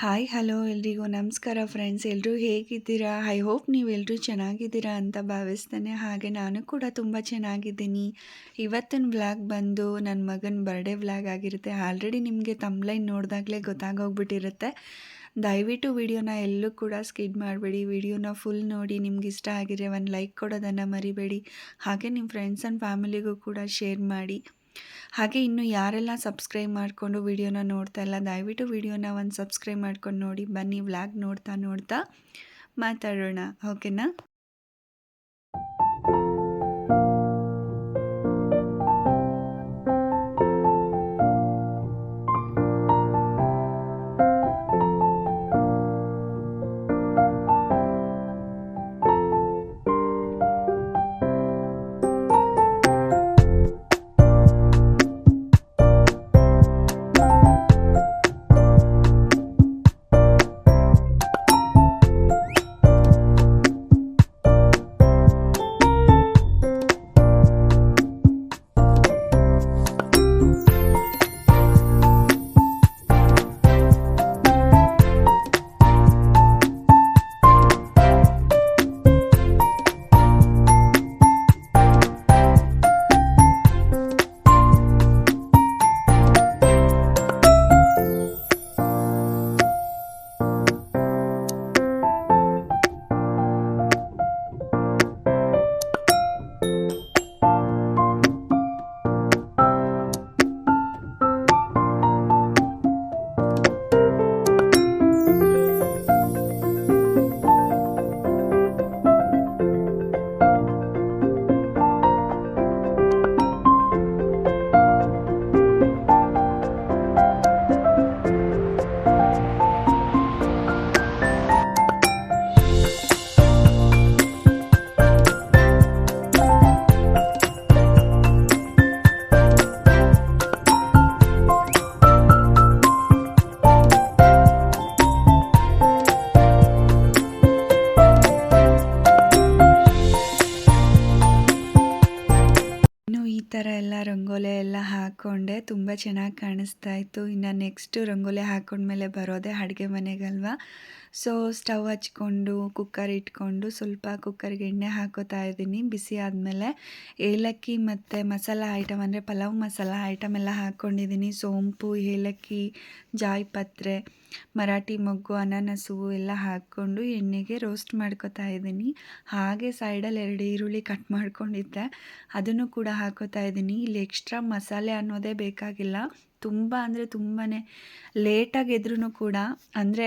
Hi hello ಎಲ್ರಿಗೂ. ನಮಸ್ಕಾರ friends ಎಲ್ಲರೂ ಹೇಗಿದ್ದೀರಾ? ಐ ಹೋಪ್ ನೀವೆಲ್ಲರೂ ಚೆನ್ನಾಗಿದ್ದೀರಾ ಅಂತ ಭಾವಿಸ್ತೇನೆ. ಹಾಗೆ ನಾನು ಕೂಡ ತುಂಬ ಚೆನ್ನಾಗಿದ್ದೀನಿ. ಇವತ್ತಿನ ವ್ಲಾಗ್ ಬಂದು ನನ್ನ ಮಗನ ಬರ್ಡೇ ವ್ಲಾಗ್ ಆಗಿರುತ್ತೆ. ಆಲ್ರೆಡಿ ನಿಮಗೆ ತಮ್ಲೈನ್ ನೋಡಿದಾಗಲೇ ಗೊತ್ತಾಗೋಗ್ಬಿಟ್ಟಿರುತ್ತೆ. ದಯವಿಟ್ಟು ವಿಡಿಯೋನ ಎಲ್ಲೂ ಕೂಡ ಸ್ಕಿಡ್ ಮಾಡಬೇಡಿ. ವಿಡಿಯೋನ ಫುಲ್ ನೋಡಿ ನಿಮ್ಗೆ ಇಷ್ಟ ಆಗಿದ್ರೆ ಒಂದು ಲೈಕ್ ಕೊಡೋದನ್ನು ಮರಿಬೇಡಿ. ಹಾಗೆ ನಿಮ್ಮ ಫ್ರೆಂಡ್ಸ್ ಆ್ಯಂಡ್ ಫ್ಯಾಮಿಲಿಗೂ ಕೂಡ ಶೇರ್ ಮಾಡಿ. ಹಾಗೆ ಇನ್ನು ಯಾರೆಲ್ಲ ಸಬ್ಸ್ಕ್ರೈಬ್ ಮಾಡಿಕೊಂಡು ವಿಡಿಯೋನ ನೋಡ್ತಾ ಇಲ್ಲ, ದಯವಿಟ್ಟು ವಿಡಿಯೋನ ಒಂದು ಸಬ್ಸ್ಕ್ರೈಬ್ ಮಾಡ್ಕೊಂಡು ನೋಡಿ. ಬನ್ನಿ ವ್ಲಾಗ್ ನೋಡ್ತಾ ನೋಡ್ತಾ ಮಾತಾಡೋಣ. ಓಕೆನಾ ತುಂಬ ಚೆನ್ನಾಗಿ ಕಾಣಿಸ್ತಾ ಇತ್ತು. ಇನ್ನು ನೆಕ್ಸ್ಟು ರಂಗೋಲಿ ಹಾಕೊಂಡ್ಮೇಲೆ ಬರೋದೇ ಅಡುಗೆ ಮನೆಗಲ್ವಾ? ಸೊ ಸ್ಟವ್ ಹಚ್ಕೊಂಡು ಕುಕ್ಕರ್ ಇಟ್ಕೊಂಡು ಸ್ವಲ್ಪ ಕುಕ್ಕರ್ಗೆ ಎಣ್ಣೆ ಹಾಕೋತಾ ಇದ್ದೀನಿ. ಬಿಸಿ ಆದಮೇಲೆ ಏಲಕ್ಕಿ ಮತ್ತು ಮಸಾಲ ಐಟಮ್ ಅಂದರೆ ಪಲಾವ್ ಮಸಾಲ ಐಟಮ್ ಎಲ್ಲ ಹಾಕ್ಕೊಂಡಿದ್ದೀನಿ ಸೋಂಪು, ಏಲಕ್ಕಿ ಜಾಯಿಪತ್ರೆ ಮರಾಠಿ ಮೊಗ್ಗು, ಅನಾನಸು ಎಲ್ಲ ಹಾಕ್ಕೊಂಡು ಎಣ್ಣೆಗೆ ರೋಸ್ಟ್ ಮಾಡ್ಕೊತಾ ಇದ್ದೀನಿ. ಹಾಗೆ ಸೈಡಲ್ಲಿ ಎರಡು ಈರುಳ್ಳಿ ಕಟ್ ಮಾಡ್ಕೊಂಡಿದ್ದೆ. ಅದನ್ನು ಕೂಡ ಹಾಕೋತಾ ಇದ್ದೀನಿ. ಇಲ್ಲಿ ಎಕ್ಸ್ಟ್ರಾ ಮಸಾಲೆ ಅನ್ನೋದೇ ಬೇಕಾಗಿಲ್ಲ. ತುಂಬ ಅಂದರೆ ತುಂಬಾ ಲೇಟಾಗಿ ಎದ್ರೂ ಕೂಡ, ಅಂದರೆ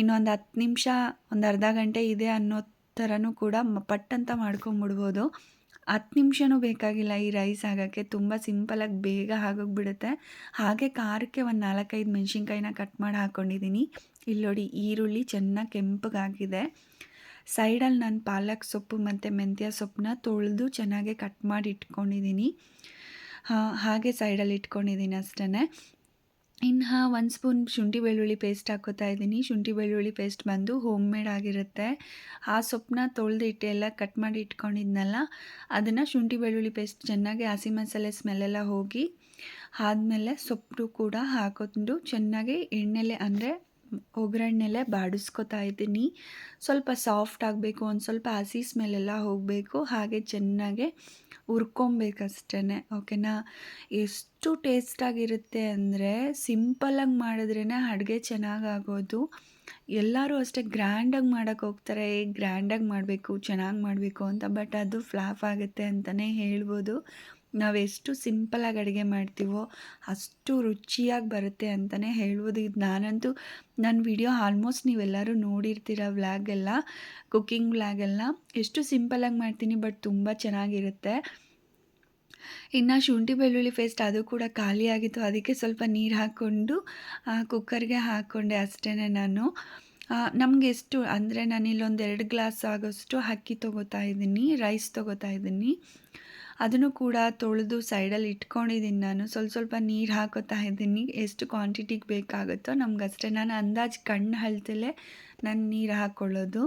ಇನ್ನೊಂದು ಹತ್ತು ನಿಮಿಷ, ಒಂದು ಅರ್ಧ ಗಂಟೆ ಇದೆ ಅನ್ನೋ ಥರನೂ ಕೂಡ ಪಟ್ಟಂತ ಮಾಡ್ಕೊಂಬಿಡ್ಬೋದು. ಹತ್ತು ನಿಮಿಷನೂ ಬೇಕಾಗಿಲ್ಲ ಈ ರೈಸ್ ಆಗೋಕ್ಕೆ. ತುಂಬ ಸಿಂಪಲಾಗಿ ಬೇಗ ಆಗೋಗ್ಬಿಡುತ್ತೆ. ಹಾಗೆ ಖಾರಕ್ಕೆ ಒಂದು ನಾಲ್ಕೈದು ಮೆಣಸಿನ್ಕಾಯಿನ ಕಟ್ ಮಾಡಿ ಹಾಕ್ಕೊಂಡಿದ್ದೀನಿ ಇಲ್ಲಿ ನೋಡಿ ಈರುಳ್ಳಿ ಚೆನ್ನಾಗಿ ಕೆಂಪಗಾಗಿದೆ. ಸೈಡಲ್ಲಿ ನಾನು ಪಾಲಕ್ ಸೊಪ್ಪು ಮತ್ತು ಮೆಂತ್ಯ ಸೊಪ್ಪನ್ನ ತೊಳೆದು ಚೆನ್ನಾಗೆ ಕಟ್ ಮಾಡಿ ಇಟ್ಕೊಂಡಿದ್ದೀನಿ ಹಾಗೆ ಸೈಡಲ್ಲಿ ಇಟ್ಕೊಂಡಿದ್ದೀನಿ ಅಷ್ಟೇ ಇನ್ನು ಒಂದು ಸ್ಪೂನ್ ಶುಂಠಿ ಬೆಳ್ಳುಳ್ಳಿ ಪೇಸ್ಟ್ ಹಾಕೋತಾ ಇದ್ದೀನಿ ಶುಂಠಿ ಬೆಳ್ಳುಳ್ಳಿ ಪೇಸ್ಟ್ ಬಂದು ಹೋಮ್ ಮೇಡ್ ಆಗಿರುತ್ತೆ. ಆ ಸೊಪ್ಪನ್ನ ತೊಳೆದು ಇಟ್ಟು ಎಲ್ಲ ಕಟ್ ಮಾಡಿ ಇಟ್ಕೊಂಡಿದ್ನಲ್ಲ, ಅದನ್ನು ಶುಂಠಿ ಬೆಳ್ಳುಳ್ಳಿ ಪೇಸ್ಟ್ ಚೆನ್ನಾಗಿ ಹಸಿ ಮಸಾಲೆ ಸ್ಮೆಲ್ಲೆಲ್ಲ ಹೋಗಿ ಆದಮೇಲೆ ಸೊಪ್ಪು ಕೂಡ ಹಾಕೊಂಡು ಚೆನ್ನಾಗಿ ಎಣ್ಣೆಲೆ ಅಂದರೆ ಒಗ್ಗರಣೆಲೆ ಬಾಡಿಸ್ಕೊತಾ ಇದ್ದೀನಿ ಸ್ವಲ್ಪ ಸಾಫ್ಟ್ ಆಗಬೇಕು, ಒಂದು ಸ್ವಲ್ಪ ಹಸಿ ಸ್ಮೆಲ್ಲೆಲ್ಲ ಹೋಗಬೇಕು. ಹಾಗೆ ಚೆನ್ನಾಗೆ ಹುರ್ಕೊಬೇಕಷ್ಟೇ ಓಕೆನಾ? ಎಷ್ಟು ಟೇಸ್ಟಾಗಿರುತ್ತೆ ಅಂದರೆ ಸಿಂಪಲ್ಲಾಗಿ ಮಾಡಿದ್ರೇ ಅಡುಗೆ ಚೆನ್ನಾಗಾಗೋದು. ಎಲ್ಲರೂ ಅಷ್ಟೇ ಗ್ರ್ಯಾಂಡಾಗಿ ಮಾಡೋಕ್ಕೆ ಹೋಗ್ತಾರೆ ಗ್ರ್ಯಾಂಡಾಗಿ ಮಾಡಬೇಕು, ಚೆನ್ನಾಗಿ ಮಾಡಬೇಕು ಅಂತ, ಬಟ್ ಅದು ಫ್ಲಾಪ್ ಆಗುತ್ತೆ ಅಂತಲೇ ಹೇಳ್ಬೋದು. ನಾವು ಎಷ್ಟು ಸಿಂಪಲಾಗಿ ಅಡುಗೆ ಮಾಡ್ತೀವೋ ಅಷ್ಟು ರುಚಿಯಾಗಿ ಬರುತ್ತೆ ಅಂತಲೇ ಹೇಳ್ಬೋದು. ಇದು ನಾನಂತೂ ನನ್ನ ವಿಡಿಯೋ ಆಲ್ಮೋಸ್ಟ್ ನೀವೆಲ್ಲರೂ ನೋಡಿರ್ತೀರ ವ್ಲಾಗೆಲ್ಲ, ಕುಕ್ಕಿಂಗ್ ವ್ಲಾಗೆಲ್ಲ. ಎಷ್ಟು ಸಿಂಪಲಾಗಿ ಮಾಡ್ತೀನಿ ಬಟ್ ತುಂಬ ಚೆನ್ನಾಗಿರುತ್ತೆ. ಇನ್ನು ಶುಂಠಿ ಬೆಳ್ಳುಳ್ಳಿ ಪೇಸ್ಟ್ ಅದು ಕೂಡ ಖಾಲಿಯಾಗಿತ್ತು ಅದಕ್ಕೆ ಸ್ವಲ್ಪ ನೀರು ಹಾಕ್ಕೊಂಡು ಕುಕ್ಕರ್ಗೆ ಹಾಕ್ಕೊಂಡೆ ಅಷ್ಟೇ ನಾನು. ನಮಗೆ ಎಷ್ಟು ಅಂದರೆ ನಾನು ಇಲ್ಲೊಂದು ಎರಡು ಗ್ಲಾಸ್ ಆಗೋಷ್ಟು ಅಕ್ಕಿ ತೊಗೋತಾ ಇದ್ದೀನಿ, ರೈಸ್ ತೊಗೋತಾ ಇದ್ದೀನಿ. ಅದನ್ನು ಕೂಡ ತೊಳೆದು ಸೈಡಲ್ಲಿ ಇಟ್ಕೊಂಡಿದ್ದೀನಿ ನಾನು. ಸ್ವಲ್ಪ ಸ್ವಲ್ಪ ನೀರು ಹಾಕೋತಾ ಇದ್ದೀನಿ. ಎಷ್ಟು ಕ್ವಾಂಟಿಟಿಗೆ ಬೇಕಾಗುತ್ತೋ ನಮಗಷ್ಟೇ. ನಾನು ಅಂದಾಜು ಕಣ್ಣು ಅಳ್ತಲೇ ನಾನು ನೀರು ಹಾಕ್ಕೊಳ್ಳೋದು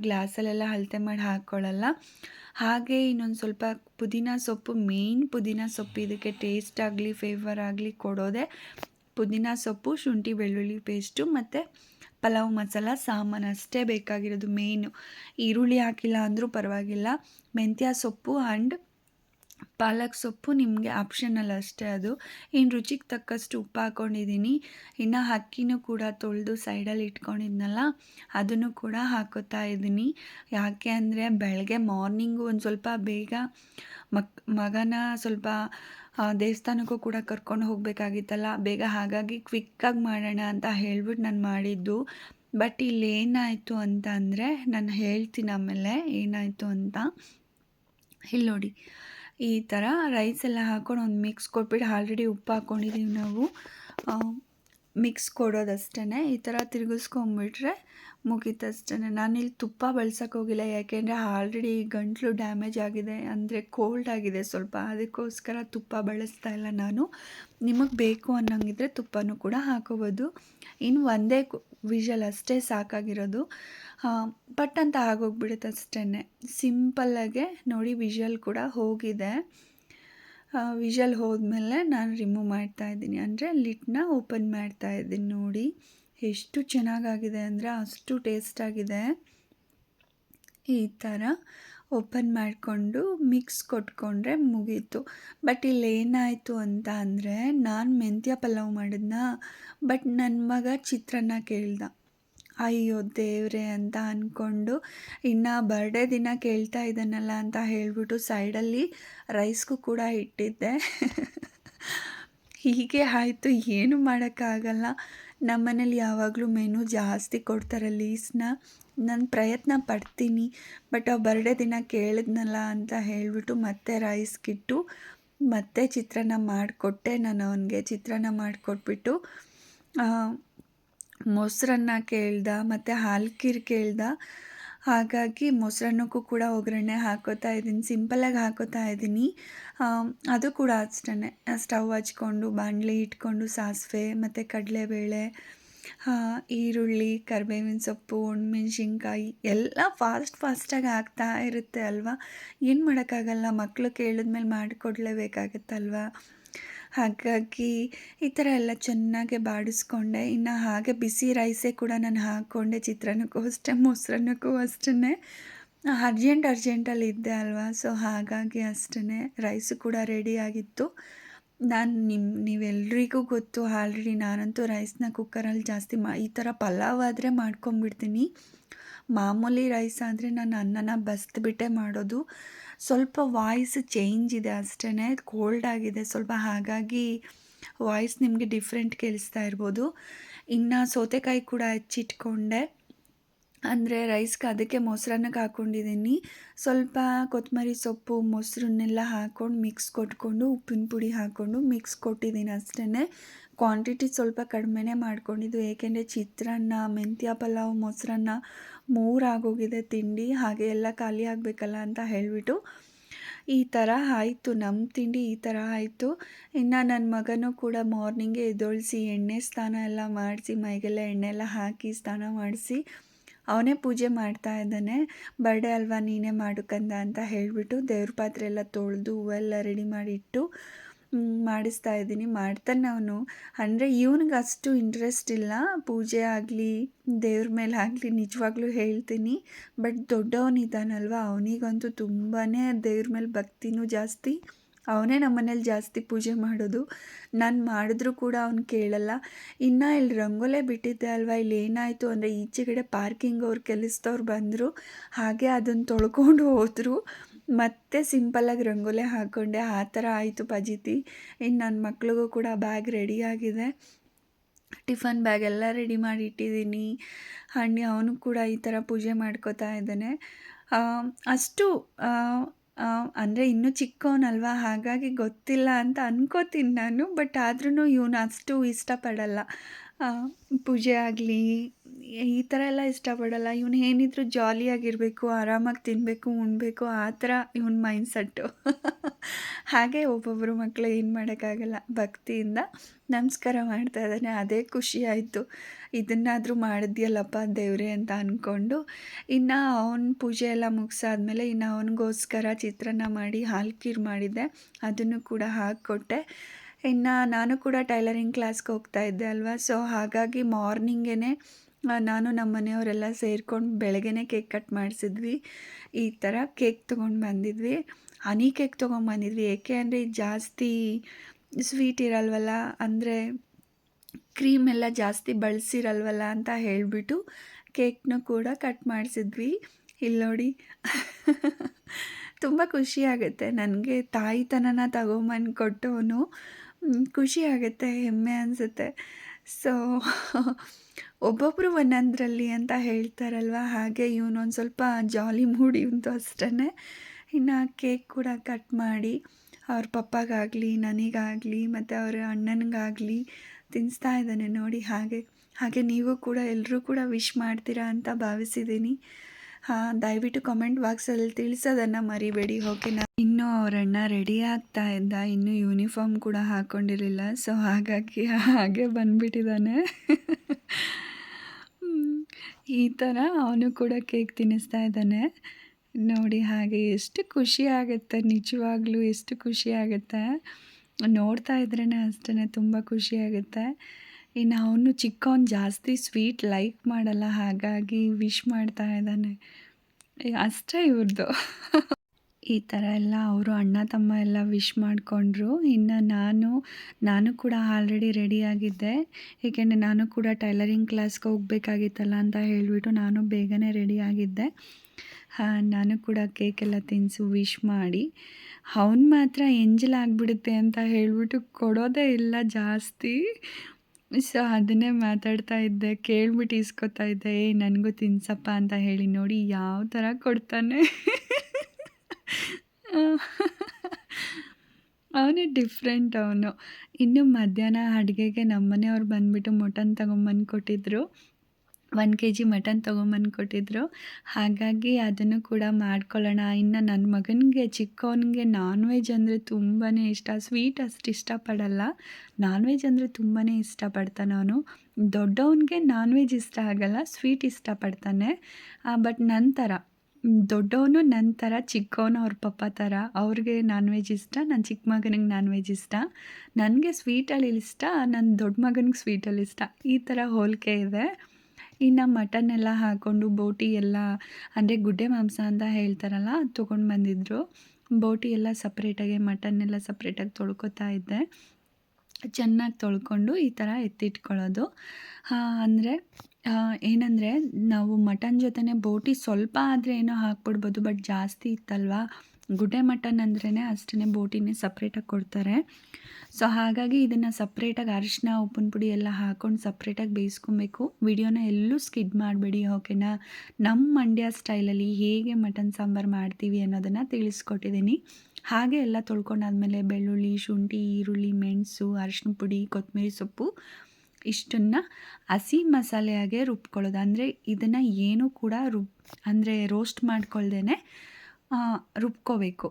ಗ್ಲಾಸಲ್ಲೆಲ್ಲ ಅಳತೆ ಮಾಡಿ ಹಾಕ್ಕೊಳ್ಳಲ್ಲ ಹಾಗೆ ಇನ್ನೊಂದು ಸ್ವಲ್ಪ ಪುದೀನ ಸೊಪ್ಪು ಮೇಯ್ನ್ ಪುದೀನ ಸೊಪ್ಪು ಇದಕ್ಕೆ ಟೇಸ್ಟ್ ಆಗಲಿ ಫೇವರ್ ಆಗಲಿ ಕೊಡೋದೇ. ಪುದೀನ ಸೊಪ್ಪು, ಶುಂಠಿ, ಬೆಳ್ಳುಳ್ಳಿ ಪೇಸ್ಟು ಮತ್ತು ಪಲಾವ್ ಮಸಾಲ, ಸಾಮಾನು ಅಷ್ಟೇ ಬೇಕಾಗಿರೋದು ಮೇಯ್ನು ಈರುಳ್ಳಿ ಹಾಕಿಲ್ಲ ಅಂದರೂ ಪರವಾಗಿಲ್ಲ. ಮೆಂತ್ಯ ಸೊಪ್ಪು ಆ್ಯಂಡ್ ಪಾಲಕ್ ಸೊಪ್ಪು ನಿಮಗೆ ಆಪ್ಷನಲ್ ಅಷ್ಟೇ ಅದು. ಇನ್ನು ರುಚಿಗೆ ತಕ್ಕಷ್ಟು ಉಪ್ಪು ಹಾಕ್ಕೊಂಡಿದ್ದೀನಿ ಇನ್ನು ಅಕ್ಕಿನೂ ಕೂಡ ತೊಳೆದು ಸೈಡಲ್ಲಿ ಇಟ್ಕೊಂಡಿದ್ನಲ್ಲ, ಅದನ್ನು ಕೂಡ ಹಾಕೋತಾ ಇದ್ದೀನಿ ಯಾಕೆ ಅಂದರೆ ಬೆಳಗ್ಗೆ ಮಾರ್ನಿಂಗು ಒಂದು ಸ್ವಲ್ಪ ಬೇಗ ಮಕ್, ಮಗನ ಸ್ವಲ್ಪ ದೇವಸ್ಥಾನಕ್ಕೂ ಕೂಡ ಕರ್ಕೊಂಡು ಹೋಗಬೇಕಾಗಿತ್ತಲ್ಲ, ಬೇಗ ಹಾಗಾಗಿ ಕ್ವಿಕ್ಕಾಗಿ ಮಾಡೋಣ ಅಂತ ಹೇಳ್ಬಿಟ್ಟು ನಾನು ಮಾಡಿದ್ದು. ಬಟ್ ಇಲ್ಲಿ ಏನಾಯಿತು ಅಂತ ಅಂದರೆ, ನಾನು ಹೇಳ್ತೀನಿ ಆಮೇಲೆ ಏನಾಯಿತು ಅಂತ. ಇಲ್ಲಿ ನೋಡಿ. ಈ ಥರ ರೈಸ್ ಎಲ್ಲ ಹಾಕ್ಕೊಂಡು ಒಂದು ಮಿಕ್ಸ್ ಕೊಟ್ಬಿಟ್ಟು ಆಲ್ರೆಡಿ ಉಪ್ಪು ಹಾಕ್ಕೊಂಡಿದ್ದೀವಿ ನಾವು. ಮಿಕ್ಸ್ ಕೊಡೋದಷ್ಟೇ ಈ ಥರ ತಿರುಗಿಸ್ಕೊಂಬಿಟ್ರೆ ಮುಗೀತಷ್ಟೇ ನಾನಿಲ್ಲಿ ತುಪ್ಪ ಬಳಸೋಕೆ ಹೋಗಿಲ್ಲ, ಯಾಕೆಂದರೆ ಆಲ್ರೆಡಿ ಗಂಟಲು ಡ್ಯಾಮೇಜ್ ಆಗಿದೆ, ಅಂದರೆ ಕೋಲ್ಡ್ ಆಗಿದೆ ಸ್ವಲ್ಪ. ಅದಕ್ಕೋಸ್ಕರ ತುಪ್ಪ ಬಳಸ್ತಾ ಇಲ್ಲ ನಾನು. ನಿಮಗೆ ಬೇಕು ಅನ್ನೋಂಗಿದ್ರೆ ತುಪ್ಪನೂ ಕೂಡ ಹಾಕೋಬೋದು. ಇನ್ನು ಒಂದೇ ವಿಷಲ್ ಅಷ್ಟೇ ಸಾಕಾಗಿರೋದು. ಪಟ್ ಅಂತ ಆಗೋಗ್ಬಿಡುತ್ತೆ ಅಷ್ಟೇ ಸಿಂಪಲ್ಲಾಗೆ ನೋಡಿ ವಿಷಲ್ ಕೂಡ ಹೋಗಿದೆ. ವಿಷಲ್ ಹೋದ್ಮೇಲೆ ನಾನು ರಿಮೂವ್ ಮಾಡ್ತಾ ಇದ್ದೀನಿ. ಅಂದರೆ ಲಿಟ್ನ ಓಪನ್ ಮಾಡ್ತಾ ಇದ್ದೀನಿ ನೋಡಿ. ಎಷ್ಟು ಚೆನ್ನಾಗಾಗಿದೆ ಅಂದರೆ ಅಷ್ಟು ಟೇಸ್ಟಾಗಿದೆ ಈ ಥರ ಓಪನ್ ಮಾಡಿಕೊಂಡು ಮಿಕ್ಸ್ ಕೊಟ್ಕೊಂಡ್ರೆ ಮುಗೀತು. ಬಟ್ ಇಲ್ಲಿ ಏನಾಯಿತು ಅಂತ ಅಂದರೆ ನಾನು ಮೆಂತ್ಯ ಪಲಾವ್ ಮಾಡಿದ್ನ? ಬಟ್ ನನ್ನ ಮಗ ಚಿತ್ರಾನ್ನ ಕೇಳ್ದ. ಅಯ್ಯೋ ದೇವ್ರೆ ಅಂತ ಅಂದ್ಕೊಂಡು ಇನ್ನು ಬರ್ಡೇ ದಿನ ಕೇಳ್ತಾ ಇದ್ದಾನಲ್ಲ ಅಂತ ಹೇಳಿಬಿಟ್ಟು ಸೈಡಲ್ಲಿ ರೈಸ್ಗೂ ಕೂಡ ಇಟ್ಟಿದ್ದೆ. ಹೀಗೆ ಆಯಿತು, ಏನು ಮಾಡೋಕ್ಕಾಗಲ್ಲ. ನಮ್ಮನೇಲಿ ಯಾವಾಗಲೂ ಮೆನು ಜಾಸ್ತಿ ಕೊಡ್ತಾರೆ ಲೀಸ್ನ ನಾನು ಪ್ರಯತ್ನ ಪಡ್ತೀನಿ ಬಟ್ ಆ ಬರ್ಡೇ ದಿನ ಕೇಳಿದ್ನಲ್ಲ ಅಂತ ಹೇಳಿಬಿಟ್ಟು ಮತ್ತೆ ರೈಸ್ಗಿಟ್ಟು ಮತ್ತೆ ಚಿತ್ರಾನ್ನ ಮಾಡಿಕೊಟ್ಟೆ. ನಾನು ಅವನಿಗೆ ಚಿತ್ರಾನ್ನ ಮಾಡಿಕೊಟ್ಬಿಟ್ಟು ಮೊಸರನ್ನ ಕೇಳ್ದ ಮತ್ತು ಹಾಲ್ಕಿರ್ ಕೇಳ್ದ. ಹಾಗಾಗಿ ಮೊಸರನ್ನಕ್ಕೂ ಕೂಡ ಒಗ್ಗರಣೆ ಹಾಕೋತಾ ಇದ್ದೀನಿ ಸಿಂಪಲಾಗಿ ಹಾಕೋತಾ ಇದ್ದೀನಿ. ಅದು ಕೂಡ ಅಷ್ಟೇ ಸ್ಟವ್ ಹಚ್ಕೊಂಡು, ಬಾಣಲಿ ಇಟ್ಕೊಂಡು, ಸಾಸಿವೆ ಮತ್ತು ಕಡಲೆಬೇಳೆ ಈರುಳ್ಳಿ, ಕರಿಬೇವಿನ ಸೊಪ್ಪು, ಒಣಮೆಣ್ಸಿನ್ಕಾಯಿ ಎಲ್ಲ ಫಾಸ್ಟ್ ಫಾಸ್ಟಾಗಿ ಆಗ್ತಾ ಇರುತ್ತೆ ಅಲ್ವಾ? ಏನು ಮಾಡೋಕ್ಕಾಗಲ್ಲ? ಮಕ್ಕಳು ಕೇಳಿದ್ಮೇಲೆ ಮಾಡಿಕೊಡ್ಲೇಬೇಕಾಗತ್ತಲ್ವಾ? ಹಾಗಾಗಿ ಈ ಥರ ಎಲ್ಲ ಚೆನ್ನಾಗಿ ಬಾಡಿಸ್ಕೊಂಡೆ. ಇನ್ನು ಹಾಗೆ ಬಿಸಿ ರೈಸೇ ಕೂಡ ನಾನು ಹಾಕ್ಕೊಂಡೆ, ಚಿತ್ರಾನ್ನಕ್ಕೂ ಅಷ್ಟೇ, ಮೊಸರನ್ನಕ್ಕೂ ಅಷ್ಟೇ ಅರ್ಜೆಂಟ್ ಅರ್ಜೆಂಟಲ್ಲಿ ಇದ್ದೆ ಅಲ್ವಾ, ಸೊ ಹಾಗಾಗಿ ಅಷ್ಟೇ ರೈಸು ಕೂಡ ರೆಡಿಯಾಗಿತ್ತು ನಾನು ನಿಮ್ಮ ನೀವೆಲ್ರಿಗೂ ಗೊತ್ತು, ಆಲ್ರೆಡಿ ನಾನಂತೂ ರೈಸ್ನ ಕುಕ್ಕರಲ್ಲಿ ಜಾಸ್ತಿ ಮಾ, ಈ ಥರ ಪಲಾವ್ ಆದರೆ ಮಾಡ್ಕೊಂಬಿಡ್ತೀನಿ. ಮಾಮೂಲಿ ರೈಸ್ ಆದರೆ ನಾನು ಅನ್ನನ ಬಸ್ದುಬಿಟ್ಟೆ ಮಾಡೋದು. ಸ್ವಲ್ಪ ವಾಯ್ಸ್ ಚೇಂಜ್ ಇದೆ ಅಷ್ಟೇ ಕೋಲ್ಡ್ ಆಗಿದೆ. ಸ್ವಲ್ಪ ಹಾಗಾಗಿ ವಾಯ್ಸ್ ನಿಮಗೆ ಡಿಫ್ರೆಂಟ್ ಕೇಳಿಸ್ತಾ ಇರ್ಬೋದು. ಇನ್ನು ಸೌತೆಕಾಯಿ ಕೂಡ ಹೆಚ್ಚಿಟ್ಕೊಂಡೆ. ಅಂದರೆ ರೈಸ್ಗೆ ಅದಕ್ಕೆ ಮೊಸರನ್ನಕ್ಕೆ ಹಾಕ್ಕೊಂಡಿದ್ದೀನಿ ಸ್ವಲ್ಪ ಕೊತ್ತಂಬರಿ ಸೊಪ್ಪು, ಮೊಸರನ್ನೆಲ್ಲ ಹಾಕ್ಕೊಂಡು ಮಿಕ್ಸ್ ಕೊಟ್ಕೊಂಡು ಉಪ್ಪಿನ ಪುಡಿ ಹಾಕ್ಕೊಂಡು ಮಿಕ್ಸ್ ಕೊಟ್ಟಿದ್ದೀನಿ ಅಷ್ಟೇ ಕ್ವಾಂಟಿಟಿ ಸ್ವಲ್ಪ ಕಡಿಮೆನೇ ಮಾಡ್ಕೊಂಡಿದ್ದು. ಏಕೆಂದರೆ ಚಿತ್ರಾನ್ನ, ಮೆಂತ್ಯ ಪಲಾವ್, ಮೊಸರನ್ನ ಮೂರು ಆಗೋಗಿದೆ. ತಿಂಡಿ ಹಾಗೆ ಎಲ್ಲ ಖಾಲಿ ಆಗಬೇಕಲ್ಲ ಅಂತ ಹೇಳಿಬಿಟ್ಟು ಈ ಥರ ಆಯಿತು. ನಮ್ಮ ತಿಂಡಿ ಈ ಥರ ಆಯಿತು. ಇನ್ನು ನನ್ನ ಮಗನೂ ಕೂಡ ಮಾರ್ನಿಂಗೇ ಎದ್ದೊಳಿಸಿ ಎಣ್ಣೆ ಸ್ನಾನ ಎಲ್ಲ ಮಾಡಿಸಿ, ಮೈಗೆಲ್ಲ ಎಣ್ಣೆ ಎಲ್ಲ ಹಾಕಿ ಸ್ನಾನ ಮಾಡಿಸಿ ಅವನೇ ಪೂಜೆ ಮಾಡ್ತಾ ಇದ್ದಾನೆ. ಬರ್ಡೇ ಅಲ್ವಾ ನೀನೇ ಮಾಡುಕಂದ ಅಂತ ಹೇಳಿಬಿಟ್ಟು ದೇವ್ರ ಪಾತ್ರೆ ಎಲ್ಲ ತೊಳೆದು, ಹೂವೆಲ್ಲ ರೆಡಿ ಮಾಡಿ ಇಟ್ಟು ಮಾಡಿಸ್ತಾ ಇದ್ದೀನಿ. ಮಾಡ್ತಾನೆ ಅವನು. ಅಂದರೆ ಇವನಿಗೆ ಅಷ್ಟು ಇಂಟ್ರೆಸ್ಟ್ ಇಲ್ಲ. ಪೂಜೆ ಆಗಲಿ, ದೇವ್ರ ಮೇಲೆ ಆಗಲಿ ನಿಜವಾಗ್ಲೂ ಹೇಳ್ತೀನಿ. ಬಟ್ ದೊಡ್ಡವನಿದ್ದಾನಲ್ವ ಅವನಿಗಂತೂ ತುಂಬಾ ದೇವ್ರ ಮೇಲೆ ಭಕ್ತಿನೂ ಜಾಸ್ತಿ. ಅವನೇ ನಮ್ಮ ಮನೇಲಿ ಜಾಸ್ತಿ ಪೂಜೆ ಮಾಡೋದು. ನಾನು ಮಾಡಿದ್ರೂ ಕೂಡ ಅವ್ನು ಕೇಳಲ್ಲ. ಇನ್ನು ಇಲ್ಲಿ ರಂಗೋಲೆ ಬಿಟ್ಟಿದ್ದೆ ಅಲ್ವಾ? ಇಲ್ಲಿ ಏನಾಯಿತು? ಅಂದರೆ ಈಚೆಗಡೆ ಪಾರ್ಕಿಂಗ್ ಅವ್ರು ಕೆಲಸದವ್ರು ಬಂದರು. ಹಾಗೆ ಅದನ್ನು ತೊಳ್ಕೊಂಡು ಹೋದರು. ಮತ್ತೆ ಸಿಂಪಲ್ಲಾಗಿ ರಂಗೋಲೆ ಹಾಕ್ಕೊಂಡೆ ಆ ಥರ ಆಯಿತು ಪಜಿತಿ. ಇನ್ನು ನನ್ನ ಮಕ್ಳಿಗೂ ಕೂಡ ಬ್ಯಾಗ್ ರೆಡಿಯಾಗಿದೆ ಟಿಫನ್ ಬ್ಯಾಗ್ ಎಲ್ಲ ರೆಡಿ ಮಾಡಿ ಇಟ್ಟಿದ್ದೀನಿ. ಹಣ್ಣಿ ಅವನು ಕೂಡ ಈ ಥರ ಪೂಜೆ ಮಾಡ್ಕೋತಾ ಇದ್ದಾನೆ. ಅಷ್ಟು ಅಂದರೆ ಇನ್ನೂ ಚಿಕ್ಕವನಲ್ವ? ಹಾಗಾಗಿ ಗೊತ್ತಿಲ್ಲ ಅಂತ ಅನ್ಕೋತೀನಿ ನಾನು. ಬಟ್ ಆದ್ರೂ ಇವನು ಅಷ್ಟು ಇಷ್ಟಪಡಲ್ಲ. ಪೂಜೆ ಆಗಲಿ, ಈ ಥರ ಎಲ್ಲ ಇಷ್ಟಪಡಲ್ಲ. ಇವನು ಏನಿದ್ರು ಜಾಲಿಯಾಗಿರಬೇಕು ಆರಾಮಾಗಿ ತಿನ್ನಬೇಕು ಉಣ್ಣಬೇಕು ಆ ಥರ ಇವನ ಮೈಂಡ್ ಸೆಟ್ಟು ಹಾಗೆ ಒಬ್ಬೊಬ್ಬರು ಮಕ್ಕಳು ಏನು ಮಾಡೋಕ್ಕಾಗಲ್ಲ. ಭಕ್ತಿಯಿಂದ ನಮಸ್ಕಾರ ಮಾಡ್ತಾ ಇದ್ದಾನೆ. ಅದೇ ಖುಷಿ ಆಯಿತು. ಇದನ್ನಾದರೂ ಮಾಡಿದ್ಯಲ್ಲಪ್ಪ ದೇವ್ರೆ ಅಂತ ಅಂದ್ಕೊಂಡು ಇನ್ನು ಅವನ ಪೂಜೆ ಎಲ್ಲ ಮುಗಿಸಾದ್ಮೇಲೆ ಇನ್ನು ಅವನಿಗೋಸ್ಕರ ಚಿತ್ರಾನ್ನ ಮಾಡಿ ಹಾಲ್ಕೀರು ಮಾಡಿದ್ದೆ. ಅದನ್ನು ಕೂಡ ಹಾಕ್ಕೊಟ್ಟೆ. ಇನ್ನು ನಾನು ಕೂಡ ಟೈಲರಿಂಗ್ ಕ್ಲಾಸ್ಗೆ ಹೋಗ್ತಾ ಇದ್ದೆ ಅಲ್ವಾ? ಸೊ ಹಾಗಾಗಿ ಮಾರ್ನಿಂಗೇ ನಾನು ನಮ್ಮ ಮನೆಯವರೆಲ್ಲ ಸೇರ್ಕೊಂಡು ಬೆಳಗ್ಗೆನೇ ಕೇಕ್ ಕಟ್ ಮಾಡಿಸಿದ್ವಿ. ಈ ಥರ ಕೇಕ್ ತೊಗೊಂಡು ಬಂದಿದ್ವಿ. ಹನಿ ಕೇಕ್ ತೊಗೊಂಡ್ಬಂದಿದ್ವಿ ಏಕೆ ಅಂದರೆ ಜಾಸ್ತಿ ಸ್ವೀಟ್ ಇರಲ್ವಲ್ಲ, ಅಂದರೆ ಕ್ರೀಮ್ ಎಲ್ಲ ಜಾಸ್ತಿ ಬಳಸಿರಲ್ವಲ್ಲ ಅಂತ ಹೇಳಿಬಿಟ್ಟು ಕೇಕ್ನು ಕೂಡ ಕಟ್ ಮಾಡಿಸಿದ್ವಿ. ಇಲ್ಲಿ ನೋಡಿ. ತುಂಬ ಖುಷಿಯಾಗುತ್ತೆ ನನಗೆ ತಾಯಿತನನ ತಗೊಂಬಂದು ಕೊಟ್ಟವನು. ಖುಷಿ ಆಗುತ್ತೆ, ಹೆಮ್ಮೆ ಅನಿಸುತ್ತೆ. ಸೊ ಒಬ್ಬೊಬ್ಬರು ಒಂದೊಂದರಲ್ಲಿ ಅಂತ ಹೇಳ್ತಾರಲ್ವ? ಹಾಗೆ ಇವನೊಂದು ಸ್ವಲ್ಪ ಜಾಲಿ ಮೂಡಿ ಇವಂತು ಅಷ್ಟೇ ಇನ್ನು ಕೇಕ್ ಕೂಡ ಕಟ್ ಮಾಡಿ, ಅವ್ರ ಪಪ್ಪಗಾಗಲಿ, ನನಗಾಗಲಿ, ಮತ್ತು ಅವ್ರ ಅಣ್ಣನಿಗಾಗಲಿ ತಿನ್ನಿಸ್ತಾ ಇದ್ದಾನೆ ನೋಡಿ ಹಾಗೆ. ಹಾಗೆ ನೀವು ಕೂಡ ಎಲ್ಲರೂ ಕೂಡ ವಿಶ್ ಮಾಡ್ತೀರಾ ಅಂತ ಭಾವಿಸಿದ್ದೀನಿ. ದಯವಿಟ್ಟು ಕಮೆಂಟ್ ಬಾಕ್ಸಲ್ಲಿ ತಿಳಿಸೋದನ್ನು ಮರಿಬೇಡಿ. ಓಕೆನಾ ಇನ್ನೂ ಅವರಣ್ಣ ರೆಡಿ ಆಗ್ತಾ ಇದ್ದ. ಇನ್ನೂ ಯೂನಿಫಾರ್ಮ್ ಕೂಡ ಹಾಕ್ಕೊಂಡಿರಲಿಲ್ಲ ಸೊ ಹಾಗಾಗಿ ಹಾಗೆ ಬಂದ್ಬಿಟ್ಟಿದ್ದಾನೆ. ಈ ಥರ ಅವನು ಕೂಡ ಕೇಕ್ ತಿನ್ನಿಸ್ತಾ ಇದ್ದಾನೆ. ನೋಡಿ ಹಾಗೆ ಎಷ್ಟು ಖುಷಿ ಆಗುತ್ತೆ. ನಿಜವಾಗ್ಲೂ ಎಷ್ಟು ಖುಷಿ ಆಗುತ್ತೆ. ನೋಡ್ತಾ ಇದ್ರೇ ಅಷ್ಟೇ ತುಂಬ ಖುಷಿ ಆಗುತ್ತೆ. ಇನ್ನು ಅವನು ಚಿಕ್ಕವನು ಜಾಸ್ತಿ ಸ್ವೀಟ್ ಲೈಕ್ ಮಾಡಲ್ಲ, ಹಾಗಾಗಿ ವಿಶ್ ಮಾಡ್ತಾ ಇದ್ದಾನೆ. ಅಷ್ಟೇ ಇವ್ರದ್ದು ಈ ಥರ ಎಲ್ಲ ಅವರು ಅಣ್ಣ, ತಮ್ಮ ಎಲ್ಲ ವಿಶ್ ಮಾಡಿಕೊಂಡ್ರು. ಇನ್ನು ನಾನು ನಾನು ಕೂಡ ಆಲ್ರೆಡಿ ರೆಡಿಯಾಗಿದ್ದೆ ಏಕೆಂದರೆ ನಾನು ಕೂಡ ಟೈಲರಿಂಗ್ ಕ್ಲಾಸ್ಗೆ ಹೋಗ್ಬೇಕಾಗಿತ್ತಲ್ಲ ಅಂತ ಹೇಳಿಬಿಟ್ಟು ನಾನು ಬೇಗನೆ ರೆಡಿಯಾಗಿದ್ದೆ ನಾನು ಕೂಡ ಕೇಕೆಲ್ಲ ತಿನ್ನಿಸು ವಿಶ್ ಮಾಡಿ. ಅವ್ನು ಮಾತ್ರ ಎಂಜಲ್ ಆಗಿಬಿಡುತ್ತೆ ಅಂತ ಹೇಳಿಬಿಟ್ಟು ಕೊಡೋದೇ ಇಲ್ಲ ಜಾಸ್ತಿ. ಸೊ ಅದನ್ನೇ ಮಾತಾಡ್ತಾ ಇದ್ದೆ ಕೇಳ್ಬಿಟ್ಟು ಇಸ್ಕೊತಾ ಇದ್ದೆ, ಏ, ನನಗೂ ತಿನ್ಸಪ್ಪ ಅಂತ ಹೇಳಿ, ನೋಡಿ ಯಾವ ಥರ ಕೊಡ್ತಾನೆ. ಅವನೇ ಡಿಫ್ರೆಂಟ್ ಅವನು. ಇನ್ನು ಮಧ್ಯಾಹ್ನ ಅಡುಗೆಗೆ ನಮ್ಮನೆಯವ್ರು ಬಂದುಬಿಟ್ಟು ಮಟನ್ ತಗೊಂಬಂದು ಕೊಟ್ಟಿದ್ದರು ಒನ್ ಕೆ ಜಿ ಮಟನ್ ತೊಗೊಂಬಂದು ಕೊಟ್ಟಿದ್ರು. ಹಾಗಾಗಿ ಅದನ್ನು ಕೂಡ ಮಾಡ್ಕೊಳ್ಳೋಣ. ಇನ್ನು ನನ್ನ ಮಗನಿಗೆ, ಚಿಕ್ಕವನಿಗೆ ನಾನ್ ವೆಜ್ ಅಂದರೆ ತುಂಬಾ ಇಷ್ಟ. ಸ್ವೀಟ್ ಅಷ್ಟು ಇಷ್ಟಪಡಲ್ಲ. ನಾನ್ ವೆಜ್ ಅಂದರೆ ತುಂಬಾ ಇಷ್ಟಪಡ್ತಾನೆ ಅವನು ದೊಡ್ಡವನಿಗೆ ನಾನ್ ವೆಜ್ ಇಷ್ಟ ಆಗಲ್ಲ, ಸ್ವೀಟ್ ಇಷ್ಟಪಡ್ತಾನೆ. ಬಟ್ ಥರ ದೊಡ್ಡವನು ನನ್ನ ಥರ ಚಿಕ್ಕವನು ಅವ್ರ ಪಪ್ಪ ಥರ ಅವ್ರಿಗೆ ನಾನ್ ವೆಜ್ ಇಷ್ಟ ನನ್ನ ಚಿಕ್ಕ ಮಗನಿಗೆ ನಾನ್ ವೆಜ್ ಇಷ್ಟ. ನನಗೆ ಸ್ವೀಟಲ್ಲಿ ಇಷ್ಟ ನನ್ನ ದೊಡ್ಡ ಮಗನಿಗೆ ಸ್ವೀಟಲ್ಲಿ ಇಷ್ಟ. ಈ ಥರ ಹೋಲಿಕೆ ಇದೆ. ಇನ್ನು ಮಟನ್ ಎಲ್ಲ ಹಾಕ್ಕೊಂಡು ಬೋಟಿ ಎಲ್ಲ, ಅಂದರೆ ಗುಡ್ಡೆ ಮಾಂಸ ಅಂತ ಹೇಳ್ತಾರಲ್ಲ ಅದು ತೊಗೊಂಡು ಬಂದಿದ್ದರು ಬೋಟಿ ಎಲ್ಲ ಸಪ್ರೇಟಾಗಿ ಮಟನ್ ಎಲ್ಲ ಸಪ್ರೇಟಾಗಿ ತೊಳ್ಕೊತಾ ಇದ್ದೆ. ಚೆನ್ನಾಗಿ ತೊಳ್ಕೊಂಡು ಈ ಥರ ಎತ್ತಿಟ್ಕೊಳ್ಳೋದು. ಅಂದರೆ ಏನಂದರೆ ನಾವು ಮಟನ್ ಜೊತೆನೇ ಬೋಟಿ ಸ್ವಲ್ಪ ಆದರೆ ಏನೋ ಹಾಕ್ಬಿಡ್ಬೋದು ಬಟ್ ಜಾಸ್ತಿ ಇತ್ತಲ್ವ? ಗುಡ್ಡೆ ಮಟನ್ ಅಂದ್ರೇ ಅಷ್ಟೇ ಬೋಟಿನೇ ಸಪ್ರೇಟಾಗಿ ಕೊಡ್ತಾರೆ. ಸೊ ಹಾಗಾಗಿ ಇದನ್ನು ಸಪ್ರೇಟಾಗಿ ಅರಿಶಿನ ಉಪ್ಪಿನ ಪುಡಿ ಎಲ್ಲ ಹಾಕ್ಕೊಂಡು ಸಪ್ರೇಟಾಗಿ ಬೇಯಿಸ್ಕೊಬೇಕು. ವಿಡಿಯೋನ ಎಲ್ಲೂ ಸ್ಕಿಡ್ ಮಾಡಬೇಡಿ ಓಕೆನಾ ನಮ್ಮ ಮಂಡ್ಯ ಸ್ಟೈಲಲ್ಲಿ ಹೇಗೆ ಮಟನ್ ಸಾಂಬಾರು ಮಾಡ್ತೀವಿ ಅನ್ನೋದನ್ನು ತಿಳಿಸ್ಕೊಟ್ಟಿದ್ದೀನಿ ಹಾಗೆ ಎಲ್ಲ ತೊಳ್ಕೊಂಡಾದ್ಮೇಲೆ ಬೆಳ್ಳುಳ್ಳಿ, ಶುಂಠಿ, ಈರುಳ್ಳಿ, ಮೆಣಸು, ಅರಿಶಿನ ಪುಡಿ ಕೊತ್ತಂಬರಿ ಸೊಪ್ಪು, ಇಷ್ಟನ್ನು ಹಸಿ ಮಸಾಲೆಯಾಗೆ ರುಬ್ಕೊಳ್ಳೋದು. ಅಂದರೆ ಇದನ್ನು ಏನೂ ಕೂಡ ರುಬ್, ಅಂದರೆ ರೋಸ್ಟ್ ಮಾಡ್ಕೊಳ್ದೇ ರುಬ್ಕೋಬೇಕು.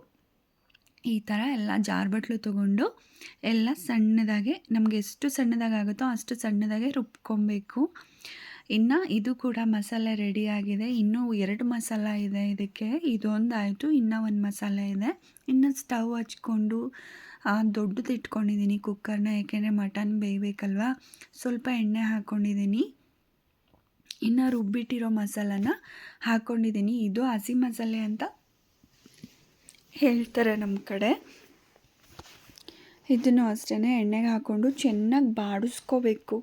ಈ ಥರ ಎಲ್ಲ ಜಾರ್ ಬಟ್ಲು ತೊಗೊಂಡು ಎಲ್ಲ ಸಣ್ಣದಾಗೆ, ನಮಗೆ ಎಷ್ಟು ಸಣ್ಣದಾಗುತ್ತೋ ಅಷ್ಟು ಸಣ್ಣದಾಗೆ ರುಬ್ಕೊಬೇಕು. ಇನ್ನು ಇದು ಕೂಡ ಮಸಾಲೆ ರೆಡಿಯಾಗಿದೆ ಇನ್ನೂ ಎರಡು ಮಸಾಲ ಇದೆ ಇದಕ್ಕೆ. ಇದೊಂದು ಆಯಿತು ಇನ್ನೂ ಒಂದು ಮಸಾಲೆ ಇದೆ. ಇನ್ನು ಸ್ಟವ್ ಹಚ್ಕೊಂಡು ದೊಡ್ಡದು ಇಟ್ಕೊಂಡಿದ್ದೀನಿ ಕುಕ್ಕರ್ನ ಏಕೆಂದರೆ ಮಟನ್ ಬೇಯಬೇಕಲ್ವಾ. ಸ್ವಲ್ಪ ಎಣ್ಣೆ ಹಾಕ್ಕೊಂಡಿದ್ದೀನಿ ಇನ್ನು ರುಬ್ಬಿಟ್ಟಿರೋ ಮಸಾಲನ ಹಾಕ್ಕೊಂಡಿದ್ದೀನಿ ಇದು ಹಸಿ ಮಸಾಲೆ ಅಂತ ಹೇಳ್ತಾರೆ ನಮ್ಮ ಕಡೆ. ಇದನ್ನು ಅಷ್ಟೇ ಎಣ್ಣೆಗೆ ಹಾಕ್ಕೊಂಡು ಚೆನ್ನಾಗಿ ಬಾಡಿಸ್ಕೋಬೇಕು.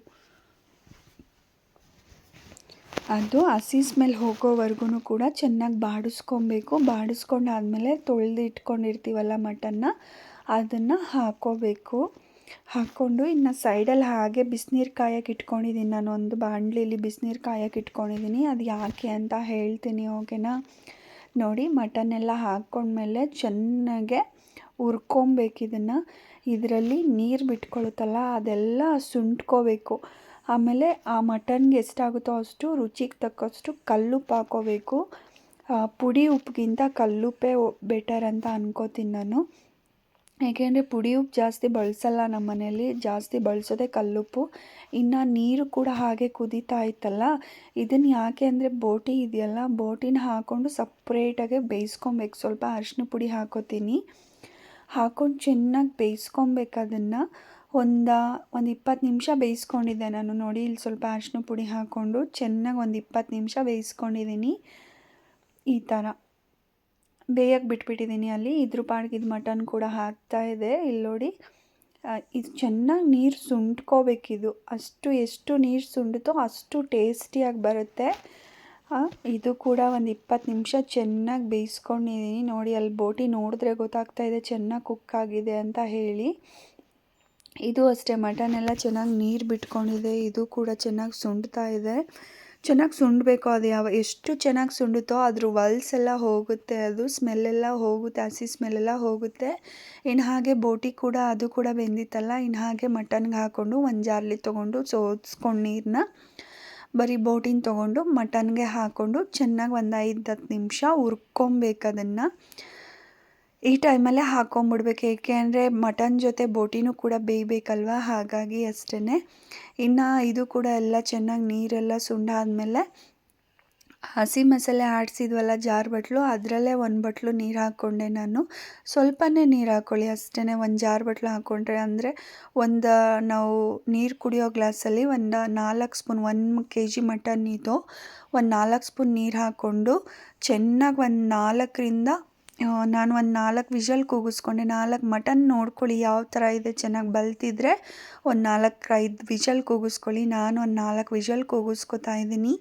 ಅದು ಹಸಿ ಸ್ಮೆಲ್ ಹೋಗೋವರೆಗೂ ಕೂಡ ಚೆನ್ನಾಗಿ ಬಾಡಿಸ್ಕೊಬೇಕು. ಬಾಡಿಸ್ಕೊಂಡಾದ್ಮೇಲೆ ತೊಳೆದು ಇಟ್ಕೊಂಡಿರ್ತೀವಲ್ಲ ಮಟನ್ನ ಅದನ್ನು ಹಾಕೋಬೇಕು. ಹಾಕ್ಕೊಂಡು ಇನ್ನು ಸೈಡಲ್ಲಿ ಹಾಗೆ ಬಿಸಿನೀರು ಕಾಯಕ್ಕೆ ಇಟ್ಕೊಂಡಿದ್ದೀನಿ ನಾನು ಒಂದು ಬಾಣಲಿಲಿ ಬಿಸಿನೀರು ಕಾಯಕ್ಕೆ ಇಟ್ಕೊಂಡಿದ್ದೀನಿ ಅದು ಯಾಕೆ ಅಂತ ಹೇಳ್ತೀನಿ ಓಕೆನಾ ನೋಡಿ ಮಟನ್ ಎಲ್ಲ ಹಾಕ್ಕೊಂಡ್ಮೇಲೆ ಚೆನ್ನಾಗೆ ಹುರ್ಕೊಬೇಕು ಇದನ್ನು. ಇದರಲ್ಲಿ ನೀರು ಬಿಟ್ಕೊಳ್ಳುತ್ತಲ್ಲ ಅದೆಲ್ಲ ಸುಂಟ್ಕೋಬೇಕು. ಆಮೇಲೆ ಆ ಮಟನ್ಗೆ ಎಷ್ಟಾಗುತ್ತೋ ಅಷ್ಟು, ರುಚಿಗೆ ತಕ್ಕಷ್ಟು ಕಲ್ಲುಪ್ಪು ಹಾಕ್ಕೋಬೇಕು ಪುಡಿ ಉಪ್ಪಿಗಿಂತ ಕಲ್ಲುಪ್ಪೇ ಬೆಟರ್ ಅಂತ ಅನ್ಕೋತೀನಿ ನಾನು. ಏಕೆಂದರೆ ಪುಡಿ ಉಪ್ಪು ಜಾಸ್ತಿ ಬಳಸಲ್ಲ ನಮ್ಮ ಮನೆಯಲ್ಲಿ ಜಾಸ್ತಿ ಬಳಸೋದೇ ಕಲ್ಲುಪ್ಪು. ಇನ್ನು ನೀರು ಕೂಡ ಹಾಗೆ ಕುದೀತಾ ಇತ್ತಲ್ಲ ಇದನ್ನು ಯಾಕೆ ಅಂದರೆ ಬೋಟಿ ಇದೆಯಲ್ಲ, ಬೋಟಿನ ಹಾಕ್ಕೊಂಡು ಸಪ್ರೇಟಾಗೆ ಬೇಯಿಸ್ಕೊಬೇಕು. ಸ್ವಲ್ಪ ಅರಿಶಿನ ಪುಡಿ ಹಾಕೋತೀನಿ. ಹಾಕ್ಕೊಂಡು ಚೆನ್ನಾಗಿ ಬೇಯಿಸ್ಕೊಬೇಕು ಅದನ್ನು. ಒಂದು ಒಂದು ಇಪ್ಪತ್ತು ನಿಮಿಷ ಬೇಯಿಸ್ಕೊಂಡಿದ್ದೆ ನಾನು. ನೋಡಿ, ಇಲ್ಲಿ ಸ್ವಲ್ಪ ಅರಿಶಿನ ಪುಡಿ ಹಾಕ್ಕೊಂಡು ಚೆನ್ನಾಗಿ ಒಂದು ಇಪ್ಪತ್ತು ನಿಮಿಷ ಬೇಯಿಸ್ಕೊಂಡಿದ್ದೀನಿ. ಈ ಥರ ಬೇಯಕ್ಕೆ ಬಿಟ್ಬಿಟ್ಟಿದ್ದೀನಿ ಅಲ್ಲಿ. ಇದ್ರ ಪಾಡಿಗೆ ಇದು ಮಟನ್ ಕೂಡ ಹಾಕ್ತಾ ಇದೆ. ಇಲ್ಲಿ ನೋಡಿ ಇದು ಚೆನ್ನಾಗಿ ನೀರು ಸುಂಟ್ಕೋಬೇಕಿದು ಅಷ್ಟು ಎಷ್ಟು ನೀರು ಸುಂಡುತ್ತೋ ಅಷ್ಟು ಟೇಸ್ಟಿಯಾಗಿ ಬರುತ್ತೆ. ಇದು ಕೂಡ ಒಂದು ಇಪ್ಪತ್ತು ನಿಮಿಷ ಚೆನ್ನಾಗಿ ಬೇಯಿಸ್ಕೊಂಡಿದ್ದೀನಿ. ನೋಡಿ, ಅಲ್ಲಿ ಬೋಟಿ ನೋಡಿದ್ರೆ ಗೊತ್ತಾಗ್ತಾ ಇದೆ ಚೆನ್ನಾಗಿ ಕುಕ್ ಆಗಿದೆ ಅಂತ ಹೇಳಿ. ಇದು ಅಷ್ಟೇ, ಮಟನ್ ಎಲ್ಲ ಚೆನ್ನಾಗಿ ನೀರು ಬಿಟ್ಕೊಂಡಿದೆ. ಇದು ಕೂಡ ಚೆನ್ನಾಗಿ ಸುಂಡ್ತಾ ಇದೆ. ಚೆನ್ನಾಗಿ ಸುಂಡಬೇಕು ಅದು ಯಾವ, ಎಷ್ಟು ಚೆನ್ನಾಗಿ ಸುಂಡುತ್ತೋ ಅದ್ರ ವಲ್ಸ್ ಎಲ್ಲ ಹೋಗುತ್ತೆ, ಅದು ಸ್ಮೆಲ್ಲೆಲ್ಲ ಹೋಗುತ್ತೆ, ಹಸಿ ಸ್ಮೆಲ್ಲೆಲ್ಲ ಹೋಗುತ್ತೆ. ಇನ್ನು ಹಾಗೆ ಬೋಟಿ ಕೂಡ, ಅದು ಕೂಡ ಬೆಂದಿತ್ತಲ್ಲ ಇನ್ನು ಹಾಗೆ ಮಟನ್ಗೆ ಹಾಕ್ಕೊಂಡು ಒಂದು ಜಾರ್ಲಿ ತೊಗೊಂಡು ಸೋಸ್ಕೊಂಡು ನೀರನ್ನ ಬರೀ ಬೋಟಿನ ತೊಗೊಂಡು ಮಟನ್ಗೆ ಹಾಕ್ಕೊಂಡು ಚೆನ್ನಾಗಿ ಒಂದು ಐದು ಹತ್ತು ನಿಮಿಷ ಹುರ್ಕೊಬೇಕು ಅದನ್ನು. ಈ ಟೈಮಲ್ಲೇ ಹಾಕೊಂಬಿಡ್ಬೇಕು. ಏಕೆ ಅಂದರೆ ಮಟನ್ ಜೊತೆ ಬೋಟಿನೂ ಕೂಡ ಬೇಯಬೇಕಲ್ವಾ? ಹಾಗಾಗಿ ಅಷ್ಟೇ ಇನ್ನು ಇದು ಕೂಡ ಎಲ್ಲ ಚೆನ್ನಾಗಿ ನೀರೆಲ್ಲ ಸುಂಡಾದಮೇಲೆ ಹಸಿ ಮಸಾಲೆ ಆಡಿಸಿದ್ವಲ್ಲ ಜಾರ್ ಬಟ್ಲು, ಅದರಲ್ಲೇ ಒಂದು ಬಟ್ಲು ನೀರು ಹಾಕ್ಕೊಂಡೆ ನಾನು. ಸ್ವಲ್ಪನೇ ನೀರು ಹಾಕ್ಕೊಳ್ಳಿ ಅಷ್ಟೇ ಒಂದು ಜಾರ್ ಬಟ್ಲು ಹಾಕ್ಕೊಂಡ್ರೆ ಅಂದರೆ ಒಂದು, ನಾವು ನೀರು ಕುಡಿಯೋ ಗ್ಲಾಸಲ್ಲಿ ಒಂದು ನಾಲ್ಕು ಸ್ಪೂನ್, ಒಂದು ಕೆ ಜಿ ಮಟನ್ ಇದು. ಒಂದು ನಾಲ್ಕು ಸ್ಪೂನ್ ನೀರು ಹಾಕ್ಕೊಂಡು ಚೆನ್ನಾಗಿ ಒಂದು ನಾಲ್ಕರಿಂದ ನಾನು ಒಂದು ನಾಲ್ಕು ವಿಷಲ್ ಕೂಗಿಸ್ಕೊಂಡೆ. ನಾಲ್ಕು ಮಟನ್ ನೋಡ್ಕೊಳ್ಳಿ, ಯಾವ ಥರ ಇದೆ ಚೆನ್ನಾಗಿ ಬಲ್ತಿದ್ರೆ ಒಂದು ನಾಲ್ಕು ಐದು ವಿಷಲ್ ಕೂಗಿಸ್ಕೊಳ್ಳಿ. ನಾನು ಒಂದು ನಾಲ್ಕು ವಿಷಲ್ ಕೂಗಿಸ್ಕೊತಾ ಇದ್ದೀನಿ.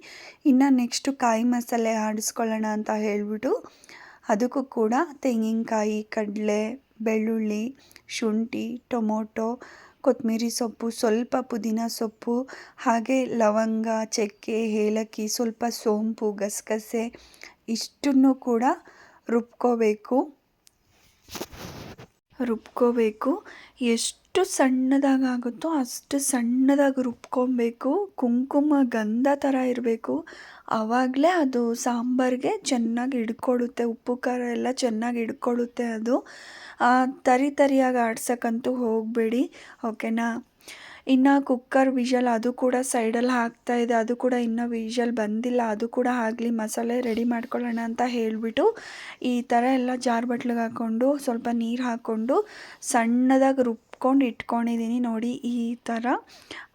ಇನ್ನು ನೆಕ್ಸ್ಟು ಕಾಯಿ ಮಸಾಲೆ ಆಡಿಸ್ಕೊಳ್ಳೋಣ ಅಂತ ಹೇಳಿಬಿಟ್ಟು ಅದಕ್ಕೂ ಕೂಡ ತೆಂಗಿನಕಾಯಿ, ಕಡಲೆ, ಬೆಳ್ಳುಳ್ಳಿ, ಶುಂಠಿ, ಟೊಮೊಟೊ ಕೊತ್ತಂಬರಿ ಸೊಪ್ಪು, ಸ್ವಲ್ಪ ಪುದೀನ ಸೊಪ್ಪು, ಹಾಗೆ ಲವಂಗ, ಚಕ್ಕೆ, ಏಲಕ್ಕಿ, ಸ್ವಲ್ಪ ಸೋಂಪು, ಗಸಗಸೆ, ಇಷ್ಟನ್ನು ಕೂಡ ರುಬ್ಕೋಬೇಕು. ರುಬ್ಕೋಬೇಕು. ಎಷ್ಟು ಸಣ್ಣದಾಗುತ್ತೋ ಅಷ್ಟು ಸಣ್ಣದಾಗಿ ರುಬ್ಕೊಬೇಕು. ಕುಂಕುಮ ಗಂಧ ಥರ ಇರಬೇಕು. ಆವಾಗಲೇ ಅದು ಸಾಂಬಾರಿಗೆ ಚೆನ್ನಾಗಿ ಹಿಡ್ಕೊಳ್ಳುತ್ತೆ ಉಪ್ಪು, ಖಾರ ಎಲ್ಲ ಚೆನ್ನಾಗಿ ಹಿಡ್ಕೊಳ್ಳುತ್ತೆ ಅದು. ತರಿ ತರಿಯಾಗಿ ಆಡ್ಸೋಕ್ಕಂತೂ ಹೋಗಬೇಡಿ, ಓಕೆನಾ? ಇನ್ನು ಕುಕ್ಕರ್ ವಿಷಲ್ ಅದು ಕೂಡ ಸೈಡಲ್ಲಿ ಹಾಕ್ತಾ ಇದೆ. ಅದು ಕೂಡ ಇನ್ನೂ ವಿಷಲ್ ಬಂದಿಲ್ಲ. ಅದು ಕೂಡ ಆಗಲಿ, ಮಸಾಲೆ ರೆಡಿ ಮಾಡ್ಕೊಳ್ಳೋಣ ಅಂತ ಹೇಳಿಬಿಟ್ಟು ಈ ಥರ ಎಲ್ಲ ಜಾರ್ ಬಟ್ಲಿಗೆ ಹಾಕ್ಕೊಂಡು, ಸ್ವಲ್ಪ ನೀರು ಹಾಕ್ಕೊಂಡು ಸಣ್ಣದಾಗಿ ರುಬ್ಕೊಂಡು ಇಟ್ಕೊಂಡಿದ್ದೀನಿ ನೋಡಿ ಈ ಥರ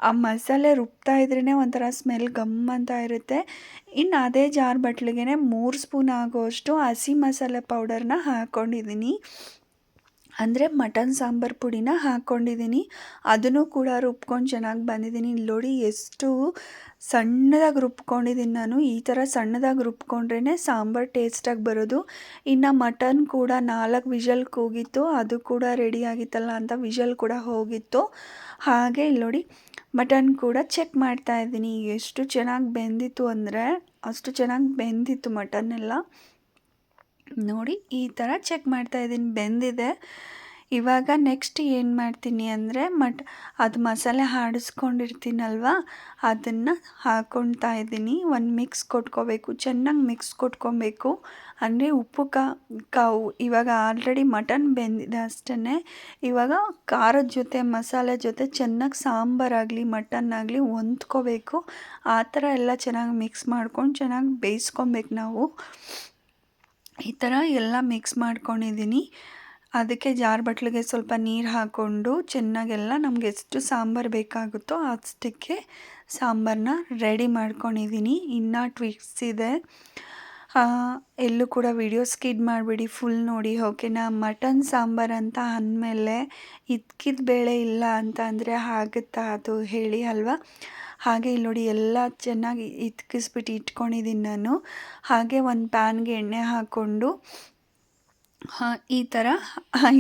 ಆ ಮಸಾಲೆ ರುಬ್ತಾ ಇದ್ರೇ ಒಂಥರ ಸ್ಮೆಲ್ ಗಮ್ ಅಂತ ಇರುತ್ತೆ. ಇನ್ನು ಅದೇ ಜಾರ್ ಬಟ್ಲಿಗೆ ಮೂರು ಸ್ಪೂನ್ ಆಗೋಷ್ಟು ಹಸಿ ಮಸಾಲೆ ಪೌಡರ್ನ ಹಾಕ್ಕೊಂಡಿದ್ದೀನಿ ಅಂದರೆ ಮಟನ್ ಸಾಂಬಾರು ಪುಡಿನ ಹಾಕ್ಕೊಂಡಿದ್ದೀನಿ ಅದನ್ನು ಕೂಡ ರುಬ್ಕೊಂಡು ಚೆನ್ನಾಗಿ ಬಂದಿದ್ದೀನಿ ಇಲ್ಲಿ ನೋಡಿ ಎಷ್ಟು ಸಣ್ಣದಾಗಿ ರುಬ್ಕೊಂಡಿದ್ದೀನಿ ನಾನು. ಈ ಥರ ಸಣ್ಣದಾಗಿ ರುಬ್ಕೊಂಡ್ರೇ ಸಾಂಬಾರು ಟೇಸ್ಟಾಗಿ ಬರೋದು. ಇನ್ನು ಮಟನ್ ಕೂಡ ನಾಲ್ಕು ವಿಷಲ್ ಕೂಗಿತ್ತು. ಅದು ಕೂಡ ರೆಡಿ ಆಗಿತ್ತಲ್ಲ ಅಂತ ವಿಷಲ್ ಕೂಡ ಹೋಗಿತ್ತು. ಹಾಗೆ ಇಲ್ಲಿ ನೋಡಿ ಮಟನ್ ಕೂಡ ಚೆಕ್ ಮಾಡ್ತಾ ಇದ್ದೀನಿ ಎಷ್ಟು ಚೆನ್ನಾಗಿ ಬೆಂದಿತ್ತು ಅಂದರೆ ಅಷ್ಟು ಚೆನ್ನಾಗಿ ಬೆಂದಿತ್ತು ಮಟನ್ ಎಲ್ಲ. ನೋಡಿ ಈ ಥರ ಚೆಕ್ ಮಾಡ್ತಾ ಇದ್ದೀನಿ. ಬೆಂದಿದೆ. ಇವಾಗ ನೆಕ್ಸ್ಟ್ ಏನು ಮಾಡ್ತೀನಿ ಅಂದರೆ ಮಟ್, ಅದು ಮಸಾಲೆ ಹಾಡಿಸ್ಕೊಂಡಿರ್ತೀನಲ್ವ, ಅದನ್ನು ಹಾಕ್ಕೊಳ್ತಾ ಇದ್ದೀನಿ. ಒಂದು ಮಿಕ್ಸ್ ಕೊಟ್ಕೋಬೇಕು, ಚೆನ್ನಾಗಿ ಮಿಕ್ಸ್ ಕೊಟ್ಕೊಬೇಕು. ಅಂದರೆ ಉಪ್ಪು, ಕಾ, ಕಾವು, ಇವಾಗ ಆಲ್ರೆಡಿ ಮಟನ್ ಬೆಂದಿದೆ ಅಷ್ಟೇ ಇವಾಗ ಖಾರದ ಜೊತೆ, ಮಸಾಲೆ ಜೊತೆ ಚೆನ್ನಾಗಿ ಸಾಂಬಾರಾಗಲಿ ಮಟನ್ ಆಗಲಿ ಹೊಂದ್ಕೋಬೇಕು. ಆ ಥರ ಎಲ್ಲ ಚೆನ್ನಾಗಿ ಮಿಕ್ಸ್ ಮಾಡ್ಕೊಂಡು ಚೆನ್ನಾಗಿ ಬೇಯಿಸ್ಕೊಬೇಕು ನಾವು. ಈ ಥರ ಎಲ್ಲ ಮಿಕ್ಸ್ ಮಾಡ್ಕೊಂಡಿದ್ದೀನಿ. ಅದಕ್ಕೆ ಜಾರ್ ಬಟ್ಲಿಗೆ ಸ್ವಲ್ಪ ನೀರು ಹಾಕ್ಕೊಂಡು ಚೆನ್ನಾಗೆಲ್ಲ ನಮ್ಗೆ ಎಷ್ಟು ಸಾಂಬಾರು ಬೇಕಾಗುತ್ತೋ ಅಷ್ಟಕ್ಕೆ ಸಾಂಬಾರನ್ನ ರೆಡಿ ಮಾಡ್ಕೊಂಡಿದ್ದೀನಿ. ಇನ್ನೂ ಟ್ವಿಕ್ಸ್ ಇದೆ. ಎಲ್ಲೂ ಕೂಡ ವಿಡಿಯೋ ಸ್ಕಿಡ್ ಮಾಡಿಬಿಡಿ ಫುಲ್ ನೋಡಿ ಓಕೆನಾ ಮಟನ್ ಸಾಂಬಾರ್ ಅಂತ ಅಂದಮೇಲೆ ಇದ್ಕಿದ ಬೇಳೆ ಇಲ್ಲ ಅಂತ ಅಂದರೆ ಆಗುತ್ತಾ ಅದು ಹೇಳಿ ಅಲ್ವಾ? ಹಾಗೆ ಇಲ್ಲಿ ನೋಡಿ ಎಲ್ಲ ಚೆನ್ನಾಗಿ ಇದ್ಕಿಸ್ಬಿಟ್ಟು ಇಟ್ಕೊಂಡಿದ್ದೀನಿ ನಾನು. ಹಾಗೆ ಒಂದು ಪ್ಯಾನ್ಗೆ ಎಣ್ಣೆ ಹಾಕ್ಕೊಂಡು ಈ ಥರ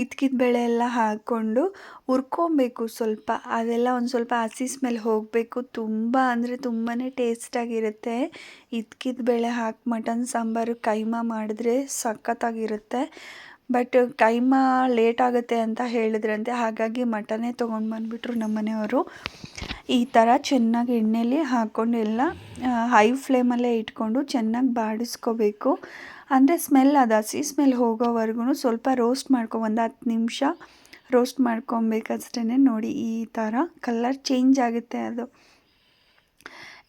ಇದ್ಕಿದ ಬೇಳೆ ಎಲ್ಲ ಹಾಕ್ಕೊಂಡು ಹುರ್ಕೊಬೇಕು ಸ್ವಲ್ಪ. ಅದೆಲ್ಲ ಒಂದು ಸ್ವಲ್ಪ ಹಸಿ ಸ್ಮೆಲ್ ಹೋಗಬೇಕು. ತುಂಬ ಅಂದರೆ ತುಂಬಾ ಟೇಸ್ಟಾಗಿರುತ್ತೆ ಇದ್ಕಿದ ಬೇಳೆ ಹಾಕಿ ಮಟನ್, ಸಾಂಬಾರು, ಕೈಮಾ ಮಾಡಿದ್ರೆ ಸಖತ್ತಾಗಿರುತ್ತೆ. ಬಟ್ ಕೈಮಾ ಲೇಟ್ ಆಗುತ್ತೆ ಅಂತ ಹೇಳಿದ್ರಂತೆ, ಹಾಗಾಗಿ ಮಟನೇ ತೊಗೊಂಡು ಬಂದುಬಿಟ್ರು ನಮ್ಮ ಮನೆಯವರು. ಈ ಥರ ಚೆನ್ನಾಗಿ ಎಣ್ಣೆಯಲ್ಲಿ ಹಾಕ್ಕೊಂಡು ಎಲ್ಲ ಹೈ ಫ್ಲೇಮಲ್ಲೇ ಇಟ್ಕೊಂಡು ಚೆನ್ನಾಗಿ ಬಾಡಿಸ್ಕೋಬೇಕು. ಅಂದರೆ ಸ್ಮೆಲ್ ಅದು, ಹಸಿ ಸ್ಮೆಲ್ ಹೋಗೋವರೆಗೂ ಸ್ವಲ್ಪ ರೋಸ್ಟ್ ಮಾಡ್ಕೊ, ಒಂದು ಹತ್ತು ನಿಮಿಷ ರೋಸ್ಟ್ ಮಾಡ್ಕೊಬೇಕಷ್ಟೇ ನೋಡಿ ಈ ಥರ ಕಲರ್ ಚೇಂಜ್ ಆಗುತ್ತೆ ಅದು.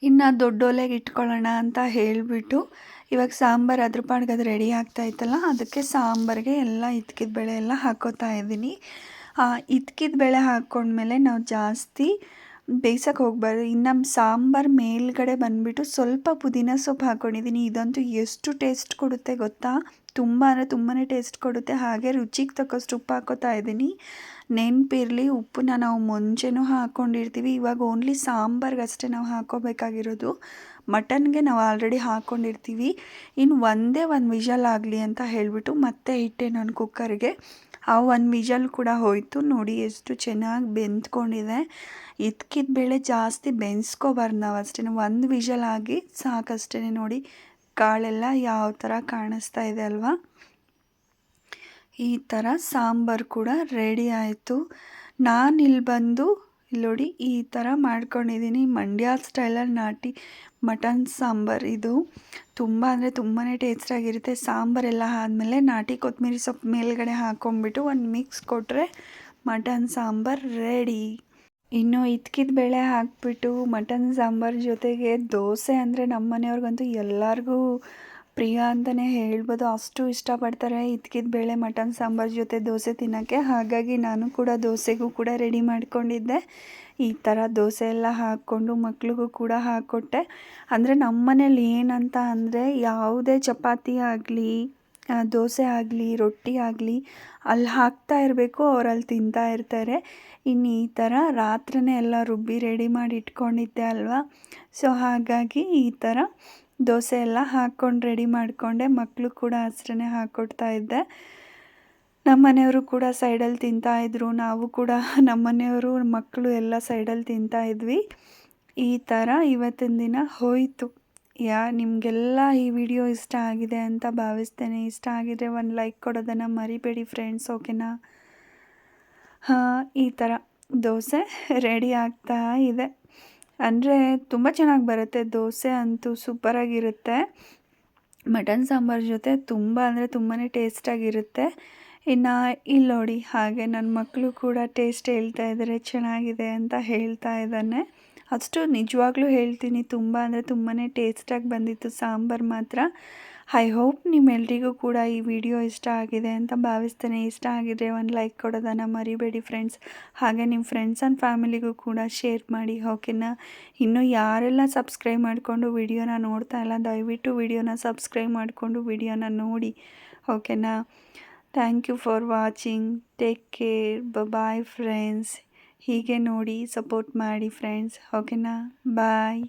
ಇನ್ನು ದೊಡ್ಡ ಒಲೆಗೆ ಇಟ್ಕೊಳ್ಳೋಣ ಅಂತ ಹೇಳಿಬಿಟ್ಟು ಇವಾಗ ಸಾಂಬಾರು ಅದ್ರ ಪಾಡ್ಗೆ ಅದು ರೆಡಿ ಆಗ್ತಾ ಇತ್ತಲ್ಲ, ಅದಕ್ಕೆ ಸಾಂಬಾರಿಗೆ ಎಲ್ಲ ಇದ್ಕಿದ ಬೇಳೆ ಎಲ್ಲ ಹಾಕೋತಾ ಇದ್ದೀನಿ. ಇದ್ಕಿದ ಬೇಳೆ ಹಾಕ್ಕೊಂಡ್ಮೇಲೆ ನಾವು ಜಾಸ್ತಿ ಬೇಯ್ಸಕ್ಕೆ ಹೋಗಬಾರ್ದು ಇನ್ನು ನಮ್ಮ ಸಾಂಬಾರು ಮೇಲ್ಗಡೆ ಬಂದುಬಿಟ್ಟು ಸ್ವಲ್ಪ ಪುದೀನ ಸೊಪ್ಪು ಹಾಕ್ಕೊಂಡಿದ್ದೀನಿ ಇದಂತೂ ಎಷ್ಟು ಟೇಸ್ಟ್ ಕೊಡುತ್ತೆ ಗೊತ್ತಾ? ತುಂಬ ಅಂದರೆ ತುಂಬಾ ಟೇಸ್ಟ್ ಕೊಡುತ್ತೆ. ಹಾಗೆ ರುಚಿಗೆ ತಕ್ಕಷ್ಟು ಉಪ್ಪು ಹಾಕೋತಾ ಇದ್ದೀನಿ. ನೆನಪಿರಲಿ, ಉಪ್ಪನ್ನ ನಾವು ಮುಂಚೆನೂ ಹಾಕ್ಕೊಂಡಿರ್ತೀವಿ ಇವಾಗ ಓನ್ಲಿ ಸಾಂಬಾರ್ಗಷ್ಟೇ ನಾವು ಹಾಕ್ಕೋಬೇಕಾಗಿರೋದು. ಮಟನ್ಗೆ ನಾವು ಆಲ್ರೆಡಿ ಹಾಕ್ಕೊಂಡಿರ್ತೀವಿ ಇನ್ನು ಒಂದೇ ಒಂದು ವಿಷಲ್ ಆಗಲಿ ಅಂತ ಹೇಳಿಬಿಟ್ಟು ಮತ್ತೆ ಇಟ್ಟೆ ನಾನು ಕುಕ್ಕರ್ಗೆ ಆ ಒಂದು ವಿಷಲ್ ಕೂಡ ಹೋಯಿತು. ನೋಡಿ ಎಷ್ಟು ಚೆನ್ನಾಗಿ ಬೆಂದ್ಕೊಂಡಿದೆ. ಇದ್ಕಿದ ಬೇಳೆ ಜಾಸ್ತಿ ಬೆಂದ್ಸ್ಕೋಬಾರ್ದು ನಾವು ಅಷ್ಟೇ ಒಂದು ವಿಷಲ್ ಆಗಿ ಸಾಕಷ್ಟೇ ನೋಡಿ. ಕಾಳೆಲ್ಲ ಯಾವ ಥರ ಕಾಣಿಸ್ತಾ ಇದೆ ಅಲ್ವಾ? ಈ ಥರ ಸಾಂಬಾರು ಕೂಡ ರೆಡಿ ಆಯಿತು. ನಾನಿಲ್ಲಿ ಬಂದು ಇಲ್ಲಿ ನೋಡಿ, ಈ ಥರ ಮಾಡ್ಕೊಂಡಿದ್ದೀನಿ ಮಂಡ್ಯ ಸ್ಟೈಲಲ್ಲಿ ನಾಟಿ ಮಟನ್ ಸಾಂಬಾರು ಇದು. ತುಂಬ ಅಂದರೆ ತುಂಬಾ ಟೇಸ್ಟಾಗಿರುತ್ತೆ ಸಾಂಬಾರೆಲ್ಲ ಆದಮೇಲೆ ನಾಟಿ ಕೊತ್ತಂಬರಿ ಸೊಪ್ಪು ಮೇಲ್ಗಡೆ ಹಾಕ್ಕೊಂಬಿಟ್ಟು ಒಂದು ಮಿಕ್ಸ್ ಕೊಟ್ಟರೆ ಮಟನ್ ಸಾಂಬಾರು ರೆಡಿ ಇನ್ನು ಇದ್ಕಿದ ಬೇಳೆ ಹಾಕ್ಬಿಟ್ಟು ಮಟನ್ ಸಾಂಬಾರು ಜೊತೆಗೆ ದೋಸೆ ಅಂದರೆ ನಮ್ಮ ಮನೆಯವ್ರಿಗಂತೂ ಎಲ್ಲರಿಗೂ ಪ್ರಿಯ ಅಂತಲೇ ಹೇಳ್ಬೋದು, ಅಷ್ಟು ಇಷ್ಟಪಡ್ತಾರೆ ಇದ್ಕಿದ ಬೇಳೆ ಮಟನ್ ಸಾಂಬಾರು ಜೊತೆ ದೋಸೆ ತಿನ್ನೋಕ್ಕೆ. ಹಾಗಾಗಿ ನಾನು ಕೂಡ ದೋಸೆಗೂ ಕೂಡ ರೆಡಿ ಮಾಡ್ಕೊಂಡಿದ್ದೆ. ಈ ಥರ ದೋಸೆ ಎಲ್ಲ ಹಾಕ್ಕೊಂಡು ಮಕ್ಳಿಗೂ ಕೂಡ ಹಾಕ್ಕೊಟ್ಟೆ ಅಂದರೆ ನಮ್ಮ ಮನೇಲಿ ಏನಂತ ಅಂದರೆ ಯಾವುದೇ ಚಪಾತಿ ಆಗಲಿ ದೋಸೆ ಆಗಲಿ, ರೊಟ್ಟಿ ಆಗಲಿ ಅಲ್ಲಿ ಹಾಕ್ತಾ ಇರಬೇಕು ಅವ್ರು ಅಲ್ಲಿ ತಿಂತಾ ಇರ್ತಾರೆ. ಇನ್ನು ಈ ಥರ ರಾತ್ರಿನೇ ಎಲ್ಲ ರುಬ್ಬಿ ರೆಡಿ ಮಾಡಿ ಇಟ್ಕೊಂಡಿದ್ದೆ ಅಲ್ವಾ? ಸೊ ಹಾಗಾಗಿ ಈ ಥರ ದೋಸೆ ಎಲ್ಲ ಹಾಕ್ಕೊಂಡು ರೆಡಿ ಮಾಡಿಕೊಂಡೆ. ಮಕ್ಕಳು ಕೂಡ ಅಷ್ಟೇ ಹಾಕ್ಕೊಡ್ತಾ ಇದ್ದೆ. ನಮ್ಮ ಮನೆಯವರು ಕೂಡ ಸೈಡಲ್ಲಿ ತಿಂತಾಯಿದ್ರು ನಾವು ಕೂಡ ನಮ್ಮ ಮನೆಯವರು, ಮಕ್ಕಳು ಎಲ್ಲ ಸೈಡಲ್ಲಿ ತಿಂತಾ ಇದ್ವಿ. ಈ ಥರ ಇವತ್ತಿನ ದಿನ ಹೋಯಿತು. ಯಾ, ನಿಮಗೆಲ್ಲ ಈ ವಿಡಿಯೋ ಇಷ್ಟ ಆಗಿದೆ ಅಂತ ಭಾವಿಸ್ತೇನೆ. ಇಷ್ಟ ಆಗಿದ್ರೆ ಒಂದು ಲೈಕ್ ಕೊಡೋದನ್ನು ಮರಿಬೇಡಿ ಫ್ರೆಂಡ್ಸ್, ಓಕೆನಾ? ಹಾಂ, ಈ ಥರ ದೋಸೆ ರೆಡಿ ಆಗ್ತಾ ಇದೆ. ಅಂದರೆ ತುಂಬ ಚೆನ್ನಾಗಿ ಬರುತ್ತೆ. ದೋಸೆ ಅಂತೂ ಸೂಪರಾಗಿರುತ್ತೆ. ಮಟನ್ ಸಾಂಬಾರು ಜೊತೆ ತುಂಬ ಅಂದರೆ ತುಂಬಾ ಟೇಸ್ಟಾಗಿರುತ್ತೆ. ಇನ್ನು ಇಲ್ಲಿ ನೋಡಿ, ಹಾಗೆ ನನ್ನ ಮಕ್ಕಳು ಕೂಡ ಟೇಸ್ಟ್ ಹೇಳ್ತಾ ಇದ್ದಾರೆ, ಚೆನ್ನಾಗಿದೆ ಅಂತ ಹೇಳ್ತಾ ಇದ್ದಾನೆ. ಅಷ್ಟು ನಿಜವಾಗ್ಲೂ ಹೇಳ್ತೀನಿ, ತುಂಬ ಅಂದರೆ ತುಂಬಾ ಟೇಸ್ಟಾಗಿ ಬಂದಿತ್ತು ಸಾಂಬಾರು ಮಾತ್ರ. ಐ ಹೋಪ್ ನಿಮ್ಮೆಲ್ರಿಗೂ ಕೂಡ ಈ ವಿಡಿಯೋ ಇಷ್ಟ ಆಗಿದೆ ಅಂತ ಭಾವಿಸ್ತೇನೆ. ಇಷ್ಟ ಆಗಿದ್ರೆ ಒಂದು ಲೈಕ್ ಕೊಡೋದನ್ನು ಮರಿಬೇಡಿ ಫ್ರೆಂಡ್ಸ್ ಹಾಗೆ ನಿಮ್ಮ ಫ್ರೆಂಡ್ಸ್ ಆ್ಯಂಡ್ ಫ್ಯಾಮಿಲಿಗೂ ಕೂಡ ಶೇರ್ ಮಾಡಿ. ಓಕೆನಾ ಇನ್ನು ಯಾರೆಲ್ಲ ಸಬ್ಸ್ಕ್ರೈಬ್ ಮಾಡಿಕೊಂಡು ವಿಡಿಯೋನ ನೋಡ್ತಾ ಇಲ್ಲ, ದಯವಿಟ್ಟು ವಿಡಿಯೋನ ಸಬ್ಸ್ಕ್ರೈಬ್ ಮಾಡಿಕೊಂಡು ವಿಡಿಯೋನ ನೋಡಿ. ಓಕೆನಾ thank you for watching take care ಬ ಬಾಯ್ ಫ್ರೆಂಡ್ಸ್ ಹೀಗೆ ನೋಡಿ ಸಪೋರ್ಟ್ ಮಾಡಿ ಫ್ರೆಂಡ್ಸ್ ಓಕೆನಾ ಬಾಯ್